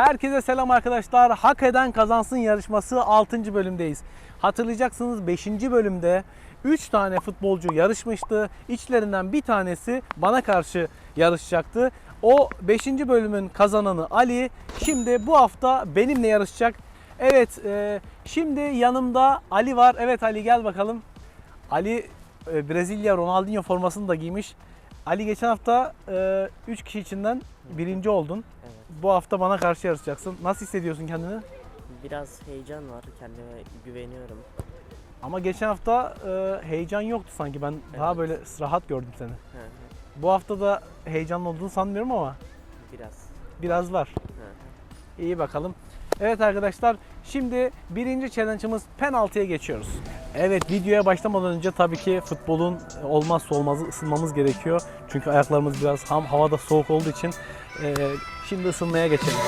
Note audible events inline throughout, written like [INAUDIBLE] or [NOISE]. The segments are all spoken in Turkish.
Herkese selam arkadaşlar. Hak eden kazansın yarışması 6. bölümdeyiz. Hatırlayacaksınız 5. bölümde 3 tane futbolcu yarışmıştı. İçlerinden bir tanesi bana karşı yarışacaktı. O 5. bölümün kazananı Ali. Şimdi bu hafta benimle yarışacak. Evet, e, şimdi yanımda Ali var. Evet Ali gel bakalım. Ali e, Brezilya Ronaldinho formasını da giymiş. Ali geçen hafta 3 kişi içinden birinci oldun. Bu hafta bana karşı yarışacaksın. Nasıl hissediyorsun kendini? Biraz heyecan var. Kendime güveniyorum. Ama geçen hafta e, heyecan yoktu sanki. Ben daha Evet. böyle rahat gördüm seni. Hı hı. Bu hafta da heyecanlı olduğunu sanmıyorum ama Biraz. biraz var. Hı hı. İyi bakalım. Evet arkadaşlar şimdi birinci challenge'ımız penaltıya geçiyoruz. Evet videoya başlamadan önce tabii ki futbolun olmazsa olmazı ısınmamız gerekiyor. Çünkü ayaklarımız biraz ham havada soğuk olduğu için e, şimdi ısınmaya geçelim.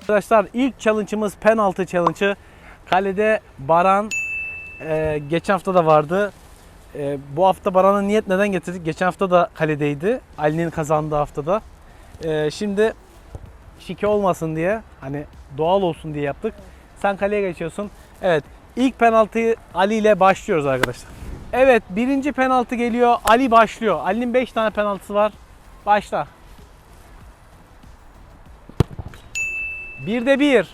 Arkadaşlar ilk challenge'ımız penaltı challenge'ı. Kalede Baran ee, geçen hafta da vardı. Ee, bu hafta Baran'ı niyet neden getirdik? Geçen hafta da kaledeydi. Ali'nin kazandığı haftada. Ee, şimdi şike olmasın diye hani doğal olsun diye yaptık. Sen kaleye geçiyorsun. Evet ilk penaltıyı Ali ile başlıyoruz arkadaşlar. Evet birinci penaltı geliyor. Ali başlıyor. Ali'nin 5 tane penaltısı var. Başla. Bir de bir.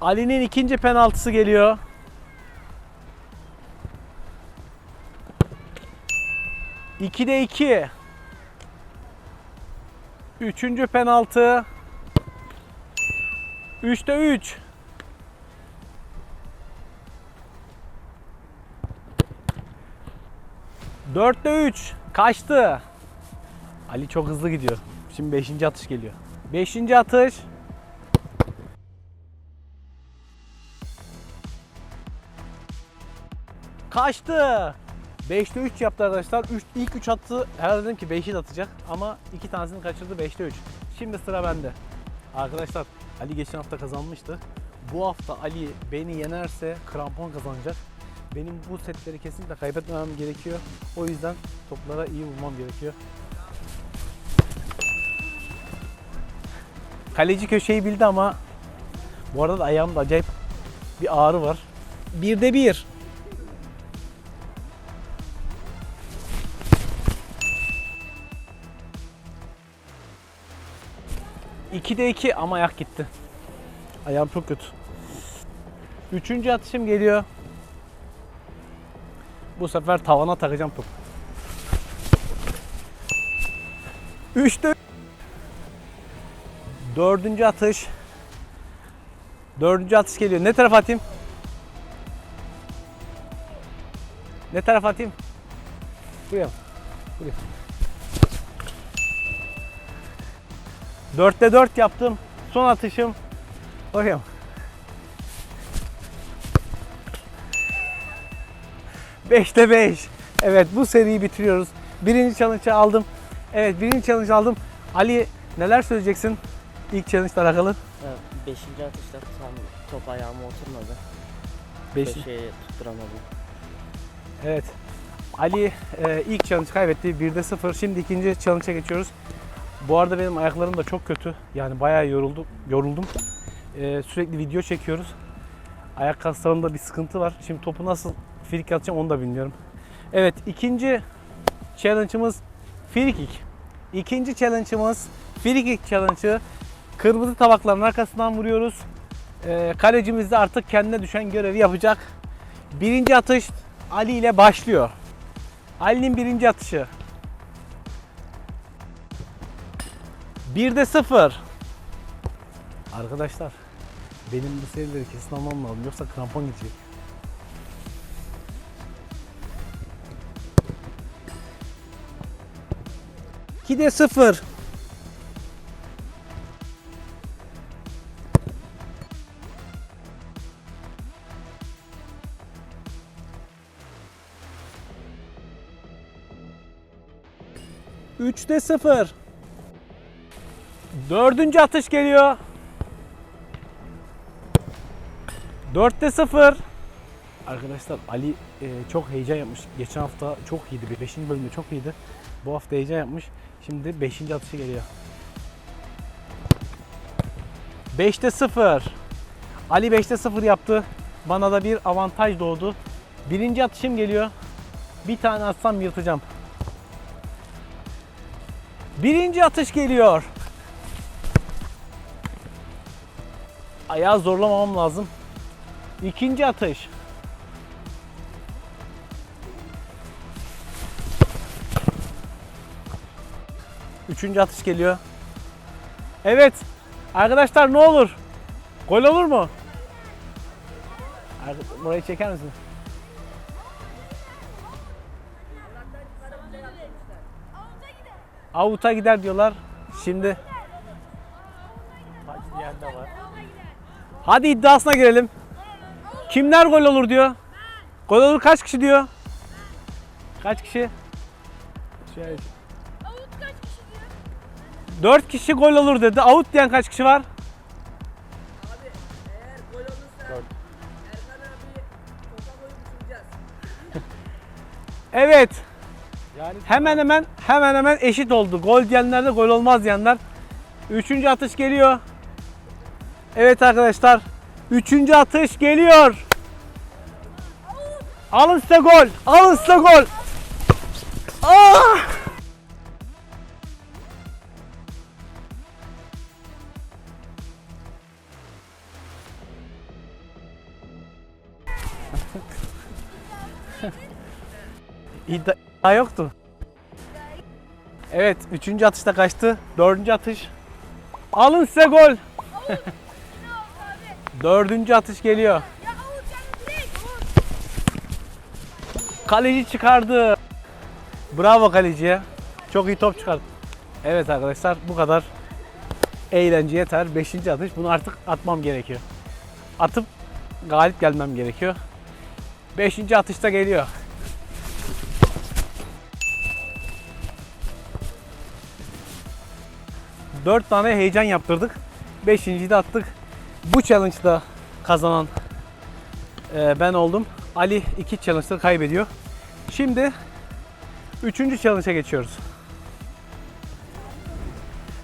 Ali'nin ikinci penaltısı geliyor. İkide iki. Üçüncü penaltı. Üçte üç. Dörtte üç. Kaçtı. Ali çok hızlı gidiyor. Şimdi beşinci atış geliyor. Beşinci atış. Kaçtı. 5'te 3 yaptı arkadaşlar. 3, ilk 3 attı. Herhalde dedim ki 5'i de atacak. Ama 2 tanesini kaçırdı 5'te 3. Şimdi sıra bende. Arkadaşlar Ali geçen hafta kazanmıştı. Bu hafta Ali beni yenerse krampon kazanacak. Benim bu setleri kesinlikle kaybetmemem gerekiyor. O yüzden toplara iyi vurmam gerekiyor. Kaleci köşeyi bildi ama bu arada da ayağımda acayip bir ağrı var. Birde bir. İkide iki ama ayak gitti. Ayağım çok kötü. Üçüncü atışım geliyor. Bu sefer tavana takacağım topu. Üçte Dördüncü atış. Dördüncü atış geliyor. Ne tarafa atayım? Ne tarafa atayım? Buraya. Buraya. Dörtte dört yaptım. Son atışım. Oraya. Beşte beş. Evet bu seriyi bitiriyoruz. Birinci challenge'ı aldım. Evet birinci challenge aldım. Ali neler söyleyeceksin? İlk challenge alakalı. Evet, Beşinci atışta tam top ayağıma oturmadı. Beş. Köşeye tutturamadım. Evet. Ali e, ilk challenge kaybetti. 1'de 0. Şimdi ikinci challenge'a geçiyoruz. Bu arada benim ayaklarım da çok kötü. Yani bayağı yoruldum. yoruldum. E, sürekli video çekiyoruz. Ayak kaslarımda bir sıkıntı var. Şimdi topu nasıl free atacağım onu da bilmiyorum. Evet ikinci challenge'ımız free kick. İkinci challenge'ımız free kick challenge'ı. Kırmızı tabakların arkasından vuruyoruz. E, kalecimiz de artık kendine düşen görevi yapacak. Birinci atış Ali ile başlıyor. Ali'nin birinci atışı. 1'de 0. Arkadaşlar benim bu serileri kesin almam lazım yoksa krampon gidecek. de 0. Üçte 0. Dördüncü atış geliyor. Dörtte 0. Arkadaşlar Ali e, çok heyecan yapmış. Geçen hafta çok iyiydi. 5. bölümde çok iyiydi. Bu hafta heyecan yapmış. Şimdi 5. atışı geliyor. 5'te 0. Ali 5'te 0 yaptı. Bana da bir avantaj doğdu. Birinci atışım geliyor. Bir tane atsam yırtacağım. Birinci atış geliyor. Ayağı zorlamamam lazım. İkinci atış. Üçüncü atış geliyor. Evet. Arkadaşlar ne olur? Gol olur mu? Burayı çeker misin? Avuta gider diyorlar. Şimdi Hadi iddiasına girelim. Kimler gol olur diyor. Gol olur kaç kişi diyor? Kaç kişi? Şöyle. Avut kaç kişi diyor? 4 kişi gol olur dedi. Out diyen kaç kişi var? Evet. Hemen hemen hemen hemen eşit oldu. Gol diyenler de gol olmaz diyenler. Üçüncü atış geliyor. Evet arkadaşlar. Üçüncü atış geliyor. Alın size gol. Alın size gol. Ah! [LAUGHS] İddia, yoktu. Evet, üçüncü atışta kaçtı. Dördüncü atış. Alın size gol. [LAUGHS] Dördüncü atış geliyor. Kaleci çıkardı. Bravo kaleciye. Çok iyi top çıkardı. Evet arkadaşlar bu kadar eğlence yeter. Beşinci atış. Bunu artık atmam gerekiyor. Atıp galip gelmem gerekiyor. Beşinci atışta geliyor. Dört tane heyecan yaptırdık. Beşinciyi de attık. Bu challenge'da kazanan e, ben oldum. Ali iki challenge'da kaybediyor. Şimdi üçüncü challenge'a geçiyoruz.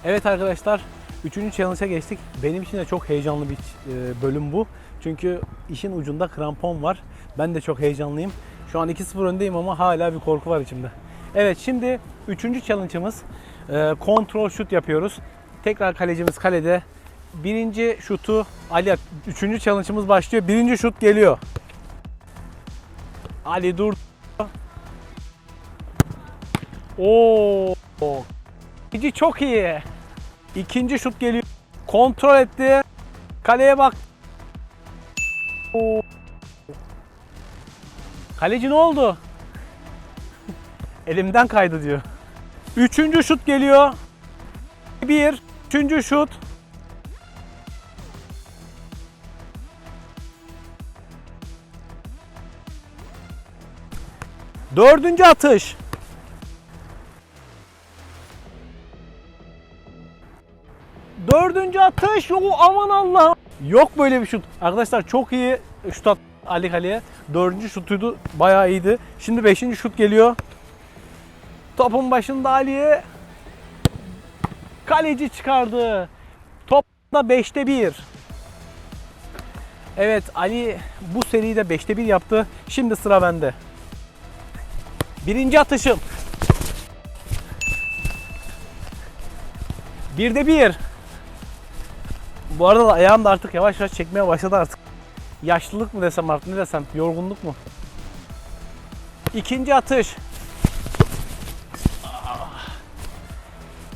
Evet arkadaşlar, üçüncü challenge'a geçtik. Benim için de çok heyecanlı bir e, bölüm bu. Çünkü işin ucunda krampon var. Ben de çok heyecanlıyım. Şu an 2-0 öndeyim ama hala bir korku var içimde. Evet şimdi üçüncü challenge'ımız e, kontrol şut yapıyoruz. Tekrar kalecimiz kalede. Birinci şutu Ali, üçüncü challenge'ımız başlıyor. Birinci şut geliyor. Ali dur. Oo. İkinci çok iyi. İkinci şut geliyor. Kontrol etti. Kaleye bak. Oo. Kaleci ne oldu? [LAUGHS] Elimden kaydı diyor. Üçüncü şut geliyor. Bir. Üçüncü şut. Dördüncü atış. Dördüncü atış. Oo, aman Allah. Yok böyle bir şut. Arkadaşlar çok iyi şut attı Ali Kale'ye. Dördüncü şutuydu. Bayağı iyiydi. Şimdi beşinci şut geliyor. Topun başında Ali'ye. Kaleci çıkardı. Top da 5'te 1. Evet Ali bu seride 5'te 1 yaptı. Şimdi sıra bende. Birinci atışım. Bir de bir. Bu arada da ayağım da artık yavaş yavaş çekmeye başladı artık. Yaşlılık mı desem artık ne desem yorgunluk mu? İkinci atış.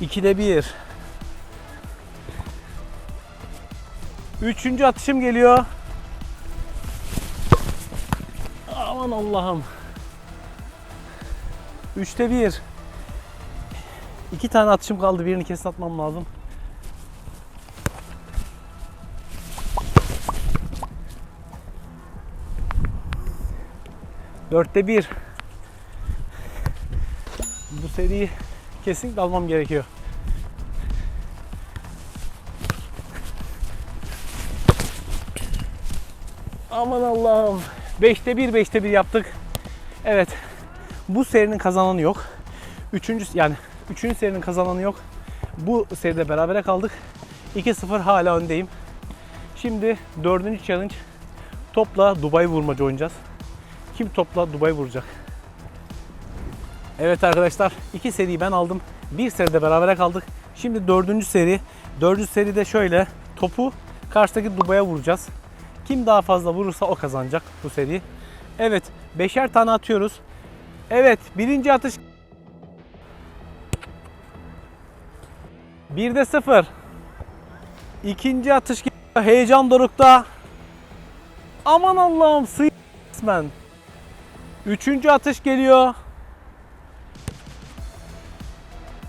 İkide bir. Üçüncü atışım geliyor. Aman Allah'ım. Üçte bir. İki tane atışım kaldı. Birini kesin atmam lazım. Dörtte bir. Bu seriyi kesinlikle almam gerekiyor. Aman Allah'ım. 5'te 1, 5'te 1 yaptık. Evet. Bu serinin kazananı yok. Üçüncü yani üçüncü serinin kazananı yok. Bu seride berabere kaldık. 2-0 hala öndeyim. Şimdi dördüncü challenge topla Dubai vurmaca oynayacağız. Kim topla Dubai vuracak? Evet arkadaşlar iki seriyi ben aldım. Bir seride berabere kaldık. Şimdi dördüncü seri. Dördüncü seride şöyle topu karşıdaki Dubai'ye vuracağız. Kim daha fazla vurursa o kazanacak bu seri. Evet beşer tane atıyoruz. Evet birinci atış. Birde sıfır. İkinci atış. Heyecan dorukta. Aman Allah'ım sıyı resmen. Üçüncü atış geliyor.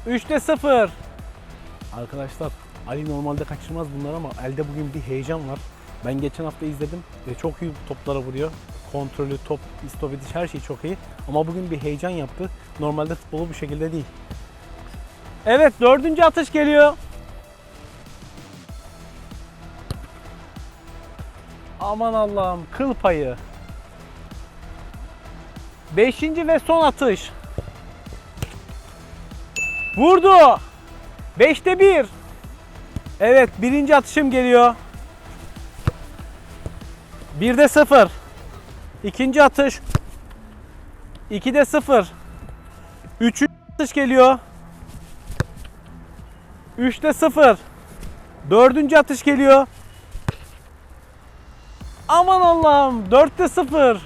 Üçte sıfır. Arkadaşlar Ali normalde kaçırmaz bunlar ama elde bugün bir heyecan var. Ben geçen hafta izledim ve çok iyi toplara vuruyor. Kontrolü, top, istop her şey çok iyi. Ama bugün bir heyecan yaptı. Normalde futbolu bu şekilde değil. Evet dördüncü atış geliyor. Aman Allah'ım kıl payı. Beşinci ve son atış. Vurdu. Beşte bir. Evet birinci atışım geliyor. Birde sıfır. İkinci atış. İkide sıfır. Üçüncü atış geliyor. Üçte sıfır. Dördüncü atış geliyor. Aman Allah'ım. Dörtte sıfır.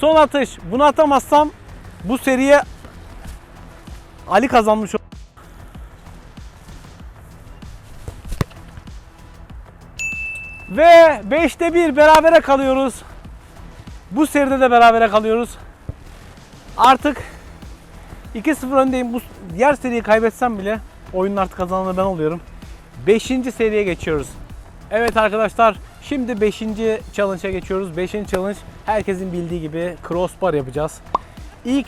Son atış. Bunu atamazsam bu seriye Ali kazanmış olur. Ve 5'te 1 berabere kalıyoruz. Bu seride de berabere kalıyoruz. Artık 2-0 öndeyim. Bu diğer seriyi kaybetsem bile oyunun artık kazananı ben oluyorum. 5. seriye geçiyoruz. Evet arkadaşlar şimdi 5. challenge'a geçiyoruz. 5. challenge herkesin bildiği gibi crossbar yapacağız. İlk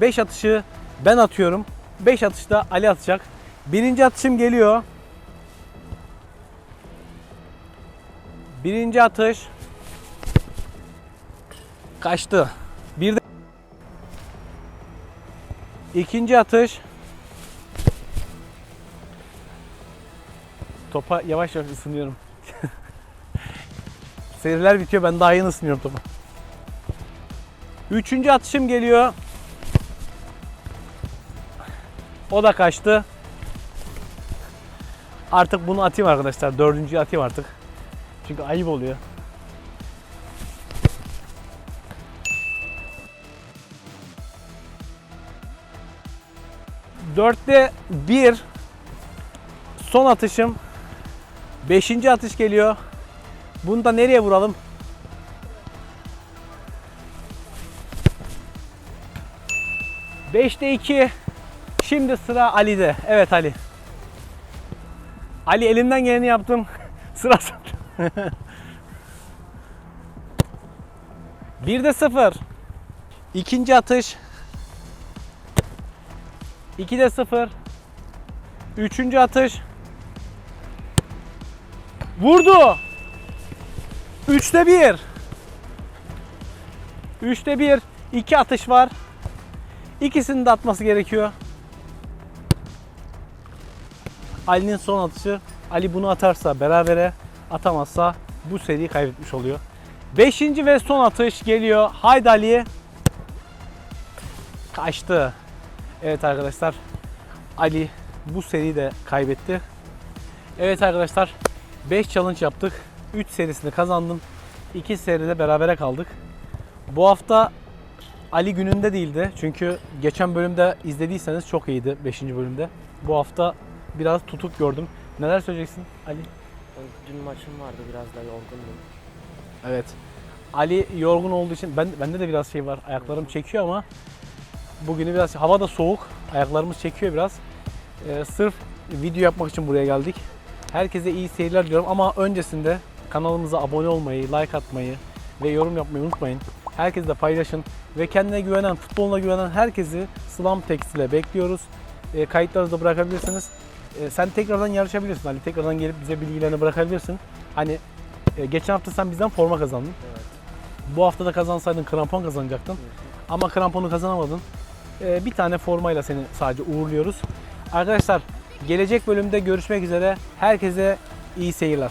5 atışı ben atıyorum. 5 atışta Ali atacak. Birinci atışım geliyor. Birinci atış kaçtı. Bir de ikinci atış topa yavaş yavaş ısınıyorum. [LAUGHS] Seriler bitiyor ben daha yeni ısınıyorum topa. Üçüncü atışım geliyor. O da kaçtı. Artık bunu atayım arkadaşlar. Dördüncüyü atayım artık. Çünkü ayıp oluyor. Dörtte bir son atışım. Beşinci atış geliyor. Bunu da nereye vuralım? Beşte iki. Şimdi sıra Ali'de. Evet Ali. Ali elimden geleni yaptım. [LAUGHS] Sıra sende. [LAUGHS] Bir de sıfır. İkinci atış. İki de sıfır. Üçüncü atış. Vurdu. Üçte bir. Üçte bir. İki atış var. İkisini de atması gerekiyor. Ali'nin son atışı. Ali bunu atarsa berabere, atamazsa bu seriyi kaybetmiş oluyor. Beşinci ve son atış geliyor. Haydi Ali. Kaçtı. Evet arkadaşlar. Ali bu seriyi de kaybetti. Evet arkadaşlar. 5 challenge yaptık. 3 serisini kazandım. 2 seride berabere kaldık. Bu hafta Ali gününde değildi. Çünkü geçen bölümde izlediyseniz çok iyiydi 5. bölümde. Bu hafta biraz tutuk gördüm. Neler söyleyeceksin Ali? Dün maçım vardı biraz da yorgundum. Evet. Ali yorgun olduğu için ben bende de biraz şey var. Ayaklarım çekiyor ama bugünü biraz hava da soğuk. Ayaklarımız çekiyor biraz. Ee, sırf video yapmak için buraya geldik. Herkese iyi seyirler diliyorum ama öncesinde kanalımıza abone olmayı, like atmayı ve yorum yapmayı unutmayın. Herkesle paylaşın ve kendine güvenen, futboluna güvenen herkesi Slam Tekstil'e bekliyoruz. E, kayıtlarınızı da bırakabilirsiniz. E, sen tekrardan yarışabilirsin Ali. Tekrardan gelip bize bilgilerini bırakabilirsin. Hani e, geçen hafta sen bizden forma kazandın. Evet. Bu hafta da kazansaydın krampon kazanacaktın. Ama kramponu kazanamadın. Ee, bir tane formayla seni sadece uğurluyoruz. Arkadaşlar gelecek bölümde görüşmek üzere. Herkese iyi seyirler.